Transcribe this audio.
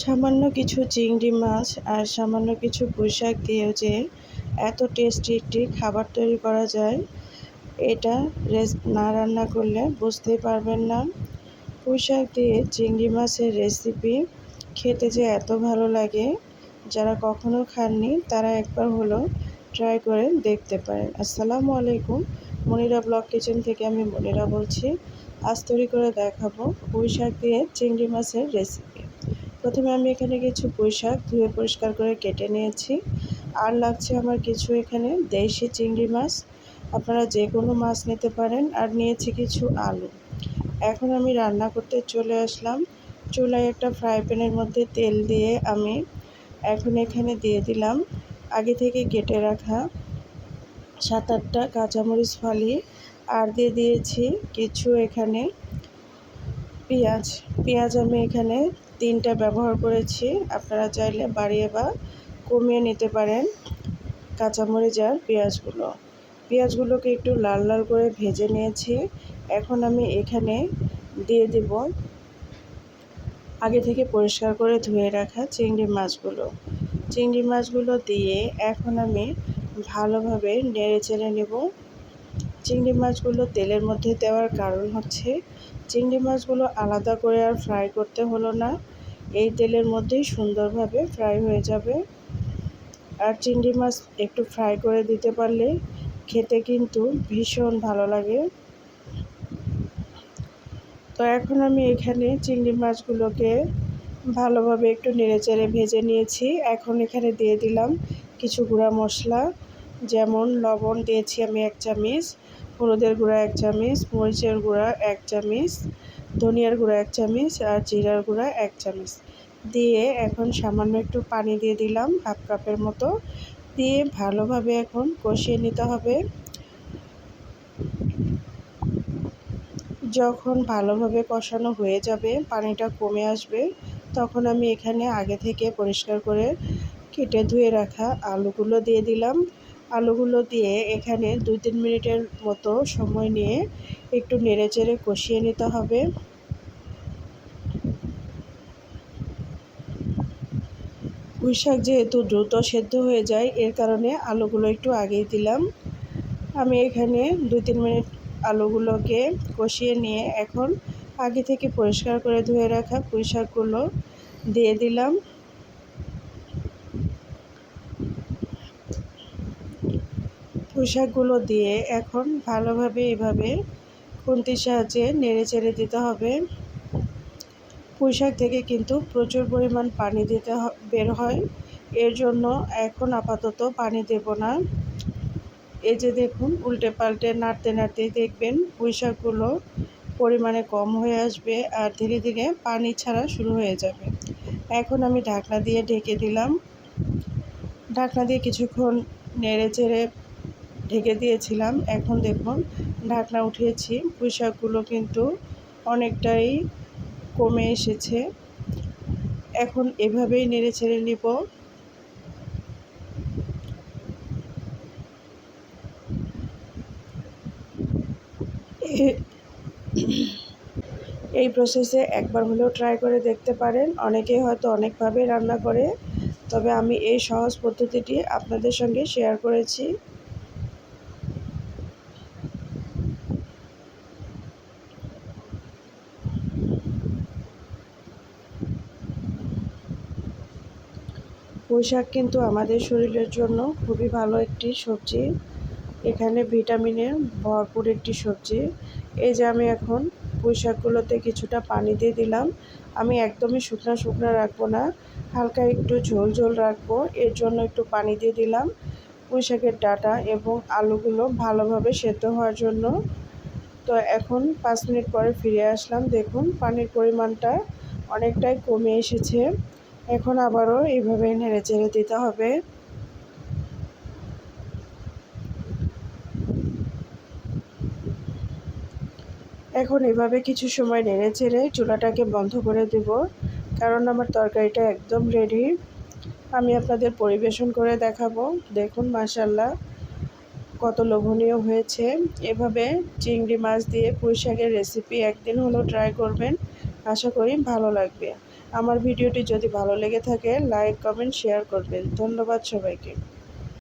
সামান্য কিছু চিংড়ি মাছ আর সামান্য কিছু পুঁইশাক দিয়েও যে এত টেস্টি একটি খাবার তৈরি করা যায়, এটা রেস, না রান্না করলে বুঝতেই পারবেন না। পুঁইশাক দিয়ে চিংড়ি মাছের রেসিপি খেতে যে এত ভালো লাগে, যারা কখনো খাননি তারা একবার হলো ট্রাই করে দেখতে পারেন। আসসালামু আলাইকুম, মনিরা ব্লক কিচেন থেকে আমি মনিরা বলছি, আজ তৈরি করে দেখাবো পুঁই শাক দিয়ে চিংড়ি মাছের রেসিপি প্রথমে আমি এখানে কিছু পুঁই শাক ধুয়ে পরিষ্কার করে কেটে নিয়েছি। আর লাগছে আমার কিছু এখানে দেশি চিংড়ি মাছ। আপনারা যে কোনো মাছ নিতে পারেন। আর নিয়েছি কিছু আলু। এখন আমি রান্না করতে চলে আসলাম। চুলায় একটা ফ্রাই প্যানের মধ্যে তেল দিয়ে আমি এখন এখানে দিয়ে দিলাম আগে থেকে কেটে রাখা সাত আটটা কাঁচামরিচ ফালি আর দিয়ে দিয়েছি কিছু এখানে পেঁয়াজ পেঁয়াজ আমি এখানে তিনটা ব্যবহার করেছি। আপনারা চাইলে বাড়িয়ে বা কমিয়ে নিতে পারেন কাঁচামরিচ আর পেঁয়াজগুলো। পেঁয়াজগুলোকে একটু লাল লাল করে ভেজে নিয়েছি। এখন আমি এখানে দিয়ে দেব আগে থেকে পরিষ্কার করে ধুয়ে রাখা চিংড়ি মাছগুলো। চিংড়ি মাছগুলো দিয়ে এখন আমি ভালোভাবে নেড়ে চেড়ে নেব। চিংড়ি মাছগুলো তেলের মধ্যে দেওয়ার কারণ হচ্ছে, চিংড়ি মাছগুলো আলাদা করে আর ফ্রাই করতে হলো না। এই তেলের মধ্যেই সুন্দরভাবে ফ্রাই হয়ে যাবে। আর চিংড়ি মাছ একটু ফ্রাই করে দিতে পারলে খেতে কিন্তু ভীষণ ভালো লাগে। তো এখন আমি এখানে চিংড়ি মাছগুলোকে ভালোভাবে একটু নেড়েচেড়ে ভেজে নিয়েছি। এখন এখানে দিয়ে দিলাম কিছু গুঁড়া মশলা, যেমন লবণ দিয়েছি আমি এক চামচ। হলুদের গুঁড়া এক চামচ, মরিচের গুঁড়া এক চামচ, ধনিয়ার গুঁড়া এক চামচ আর জিরার গুঁড়া এক চামচ। দিয়ে এখন সামান্য একটু পানি দিয়ে দিলাম হাফ কাপের মতো। দিয়ে ভালোভাবে এখন কষিয়ে নিতে হবে। যখন ভালোভাবে কষানো হয়ে যাবে, পানিটা কমে আসবে, তখন আমি এখানে আগে থেকে পরিষ্কার করে কেটে ধুয়ে রাখা আলুগুলো দিয়ে দিলাম। আলুগুলো দিয়ে এখানে দুই তিন মিনিটের মতো সময় নিয়ে একটু নেড়ে চেড়ে কষিয়ে নিতে হবে। পুঁই শাক যেহেতু দ্রুত সেদ্ধ হয়ে যায়, এর কারণে আলুগুলো একটু আগেই দিলাম। আমি এখানে দুই তিন মিনিট আলুগুলোকে কষিয়ে নিয়ে এখন আগে থেকে পরিষ্কার করে ধুয়ে রাখা পুঁই শাকগুলো দিয়ে দিলাম। শাকগুলো দিয়ে এখন ভালোভাবে এভাবে খুন্তির সাহায্যে নেড়ে চেড়ে দিতে হবে। পুঁই শাক থেকে কিন্তু প্রচুর পরিমাণ পানি দিতে বের হয়। এর জন্য এখন আপাতত পানি দেব না। এই যে দেখুন উল্টে পাল্টে নাড়তে নাড়তেই দেখবেন পুঁইশাকগুলো পরিমাণে কম হয়ে আসবে আর ধীরে ধীরে পানি ছাড়া শুরু হয়ে যাবে। এখন আমি ঢাকনা দিয়ে ঢেকে দিলাম। ঢাকনা দিয়ে কিছুক্ষণ নেড়ে চেড়ে ঢেকে দিয়েছিলাম। এখন দেখুন, ঢাকনা উঠিয়েছি। পুঁই শাকগুলো কিন্তু অনেকটাই কমে এসেছে। এখন এভাবেই নেড়ে ছেড়ে নিব। এই প্রসেসে একবার হলেও ট্রাই করে দেখতে পারেন। অনেকেই হয়তো অনেকভাবে রান্না করে। তবে আমি এই সহজ পদ্ধতিটি আপনাদের সঙ্গে শেয়ার করেছি। পুঁইশাক কিন্তু আমাদের শরীরের জন্য খুবই ভালো একটি সবজি। এখানে ভিটামিনের ভরপুর একটি সবজি। এই যে আমি এখন পুঁই শাকগুলোতে কিছুটা পানি দিয়ে দিলাম। আমি একদমই শুকনা শুকনো রাখব না, হালকা একটু ঝোল ঝোল রাখব। এর জন্য একটু পানি দিয়ে দিলাম পুঁই শাকের ডাটা এবং আলুগুলো ভালোভাবে সেদ্ধ হওয়ার জন্য। তো এখন পাঁচ মিনিট পরে ফিরে আসলাম। দেখুন, পানির পরিমাণটা অনেকটাই কমে এসেছে। এখন আবারও এইভাবে নেড়ে চেড়ে দিতে হবে। এখন এভাবে কিছু সময় নেড়ে চেড়ে চুলাটাকে বন্ধ করে দেব, কারণ আমার তরকারিটা একদম রেডি আমি আপনাদের পরিবেশন করে দেখাবো। দেখুন মাসাল্লাহ কত লোভনীয় হয়েছে। এভাবে চিংড়ি মাছ দিয়ে পুঁই শাকের রেসিপি একদিন হলো ট্রাই করবেন। আশা করি ভালো লাগবে। আমার ভিডিওটি যদি ভালো লেগে থাকে লাইক কমেন্ট শেয়ার করবেন। ধন্যবাদ সবাইকে।